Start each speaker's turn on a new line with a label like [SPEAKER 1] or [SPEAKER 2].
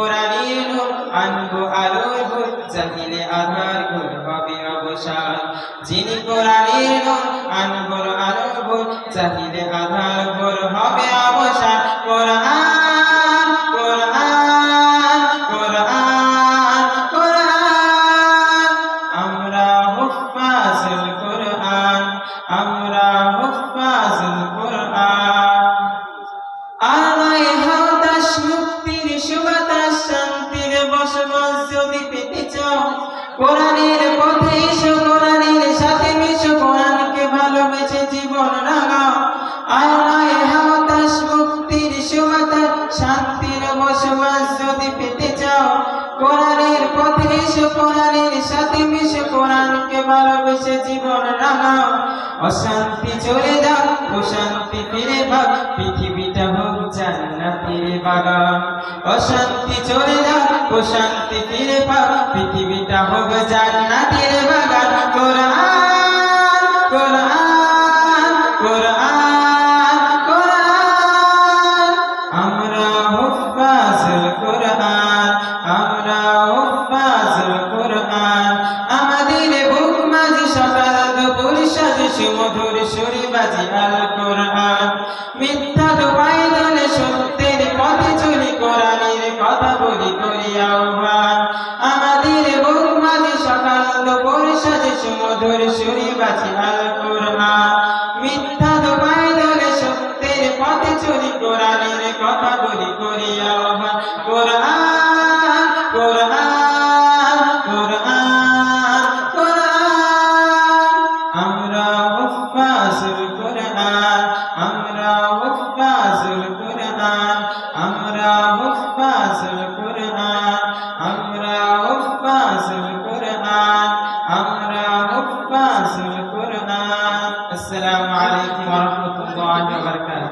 [SPEAKER 1] কোরআনের নূর আনব আলোর ভোর চাহিলে আধার ঘোর হবে অবসান। যিনি কোরআনের নূর আনব আলোর ভোর চাহিলে আধার ঘোর হবে অবসান। কোরআন আমরা হুফাজুল কোরআন, আমরা হুফাজুল কোরআন। যদি পেতে চাও কোরআনের পথে এসো, কোরআনের সাথে মিশো, কোরআনকে ভালোবেসে জীবন রাঙাও আলোয় হতাশ মুক্তির সুবাতাস শান্তির বসবাস যদি পেতে চাও। কোরআনের পথে এসো, কোরআনের সাথে মিশো, কোরআনকে ভালোবেসে জীবন রাঙাও অশান্তি চলে যাও প্রশান্তি ফিরে ভাগ পৃথিবীটা হোক জান্নাতের বাগান। অশান্তি চলে যাও প্রশান্তি ফিরে ভাগ পৃথিবীটা হোক জান্নাতের বাগান। কোরআন কোরআন কোরআন কোরআন। আমরা হুফাজুল কোরআন। সুমধুর সুরে বাজে, আল কোরআন। মিথ্যা দোপাই দলে সত্যের পথে চলি, কোরআনের কথা বলি, করি আহ্বান। আমাদের বুক মাঝে সকাল দুপুর সাজে, সুমধুর সুরে বাজে, আল কোরআন। মিথ্যা দোপাই দলে সত্যের পথে চলি, কোরআনের কথা বলি, করি হুফাজুল কুরআন, আমরা হুফাজুল কুরআন, আমরা হুফাজুল কুরআন, আমরা হুফাজুল কুরআন। আসসালামু আলাইকুম ওয়া রাহমাতুল্লাহি ওয়া বারাকাতুহু।